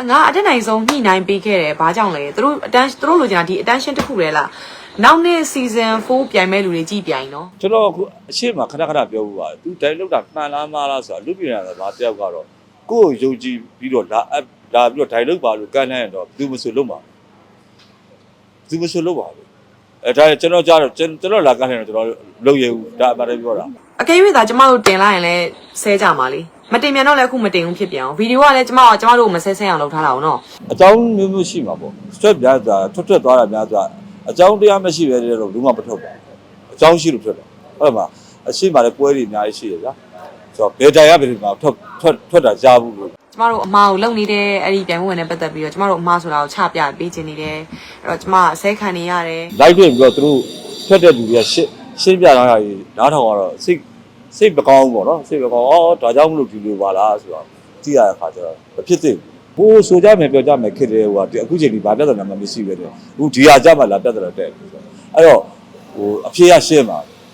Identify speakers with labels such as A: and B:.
A: အငါအတက်နိုင်ဆုံးညှိနှိုင်းပေးခဲ့တယ်ဘာကြောင့်လဲသူတို့အတန်းသူတို့လိုချင်တာဒီ attention တစ်ခုလဲလားနောက်နေ့ season 4ပြိုင်မဲ့လူတွေကြည့်ပြိုင်နော်
B: ကျွန်တော်အခုအရှိမခဏခဏပြောဘူးပါသူတိုင်လောက်တာမှန်လားမှားလားဆိုတာလူပြည်နေတာဘာတယောက်ကတော့ကိုယ့်ကိုယုံကြည်ပြီးတော့လာအပ်လာပြီးတော့တိုင်လောက်ပါလို့ကန့်လန့်ရတော့ဘယ်သူမဆိုလုံးပါဘယ်သူမဆိုလုံးပါဘူး အဲဒါကျွန်တော်ကြားတော့ကျွန်တော်လာကန့်လန့်တော့ကျွန်တော်လုံရဘူးဒါအမှန်တည်းပြောတာ
A: အကယ်၍သာကျမတို့တင်လိုက်ရင်လည်းဆဲကြမှာလေမတင်မြန်တော့လည်းအခုမတင်ဘူးဖြစ်ပြန်အောင်ဗီဒီယိုကလည်းကျမကကျမတို့ကိုမဆဲဆဲအောင်လုပ်ထားတာအောင်နော်
B: အကြောင်းမျိုးမျိုးရှိမှာပေါ့ stress များစွာထွက်ထွက်သွားတာများစွာအကြောင်းတရားမရှိပဲတဲ့တော့ဘူးမှမထုတ်ဘူးအကြောင်းရှိလို့ထွက်တယ်ဟုတ်မှာအရှိမှလည်းပွဲတွေအများကြီးရှိရဗျာ ဆိုတော့ဘယ်တိုင်ရဘယ်ဒီမှာထွက်ထွက်ထွက်တာကြားဘူးလို့
A: ကျမတို့အမားကိုလုံနေတဲ့အဲ့ဒီပြိုင်ပွဲဝင်နဲ့ပတ်သက်ပြီးတော့ကျမတို့အမားဆိုတာကိုချပြပေးခြင်းနေတယ်အဲ့တော့ကျမအဆဲခံနေရတယ်
B: လိုက်တွေ့ပြီးတော့သူတို့ထွက်တဲ့လူတွေကရှင်းရှင်းပြတာကြီးနားထောင်တော့စိတ်စိတ်မကောင်းဘူးပေါ့နော်စိတ်မကောင်းအော်ဒါကြောင့်မလို့ဒီလိုပါလားဆိုတော့ကြည့်ရတဲ့အခါကျတော့မဖြစ်သေးဘူးဟိုဆိုကြမယ်ပြောကြမယ်ခက်တယ်ဟိုကအခုချိန်ဒီဘာပြဿနာမှမရှိပဲတဲ့အခုဒီဟာကြမှာလာပြဿနာတဲ့အဲ့တော့ဟိုအဖြေရရှင်းပါ